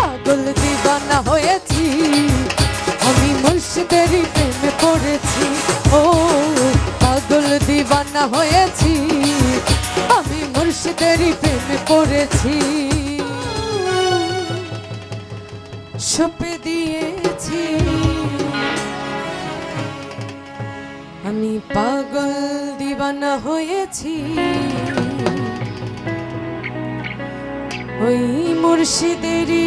পাগল দিবানা হয়েছি। আমি মুর্শিদেরই প্রেমে পড়েছি। ও, পাগল দিবানা হয়েছি। আমি মুর্শিদেরই প্রেমে পড়েছি। সপে দিয়েছি। আমি পাগল দিবানা হয়েছি। ওই মুর্শিদেরই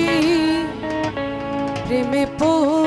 প্রেমে পড়েছি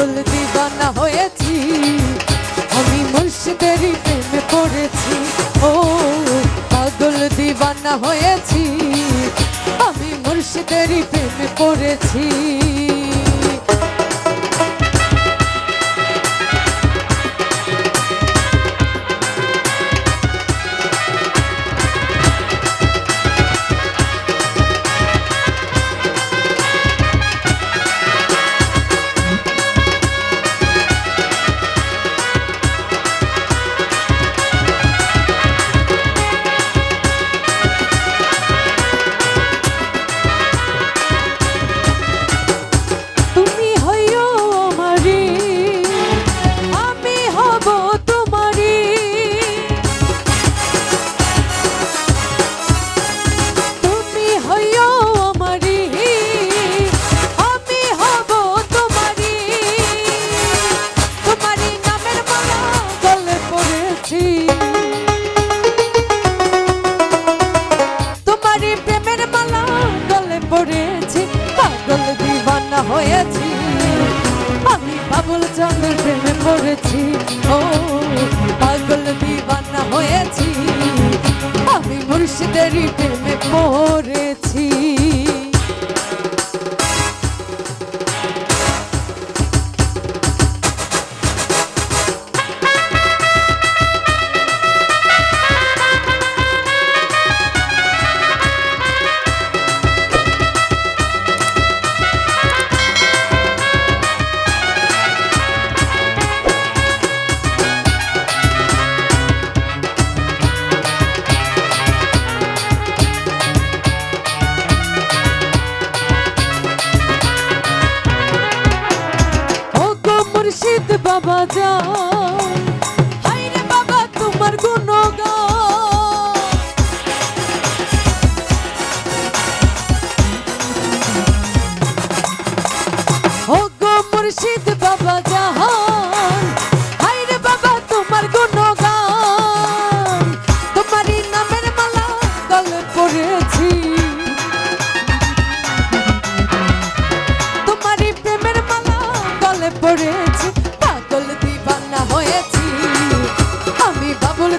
পাগল দিবানা হয়েছি। আমি মুর্শিদেরই প্রেমে পড়েছি। ও, পাগল দিবানা হয়েছি। আমি মুর্শিদেরই প্রেমে পড়েছি। পাগল চাঁদের প্রেমে পড়েছি। ও পাগল দিবানা হয়েছি। আমি মুর্শিদেরই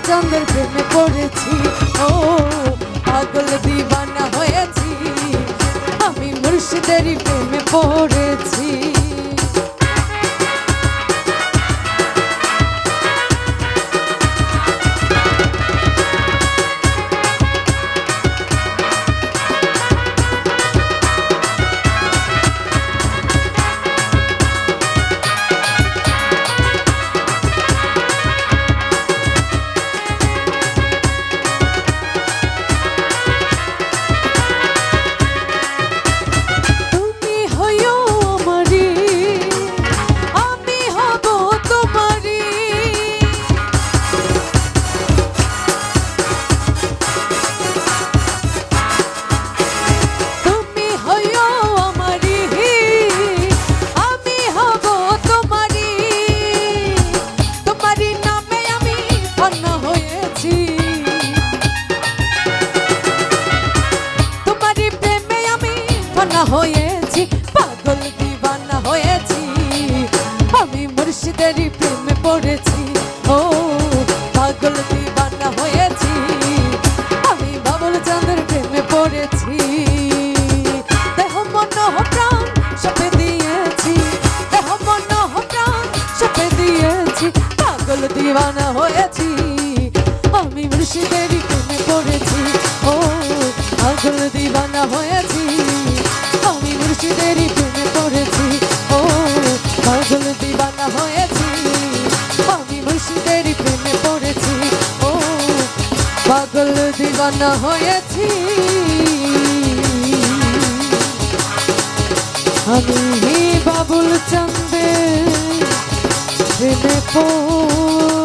চন্দ্রের প্রেমে পড়েছি। ও পাগল দিবানা হয়েছি। আমি মুর্শিদেরই প্রেমে পড়েছি। ইশিদের প্রেমে পড়েছি ও পাগল দিবানা হয়েছি। আমি মুর্শিদের প্রেমে পড়েছি ও পাগল দিবানা হয়েছি। আমি মুর্শিদের প্রেমে পড়েছি ও, পাগল দিবানা হয়েছি। আমি বাবুল চন্দ্রের প্রেমে পড়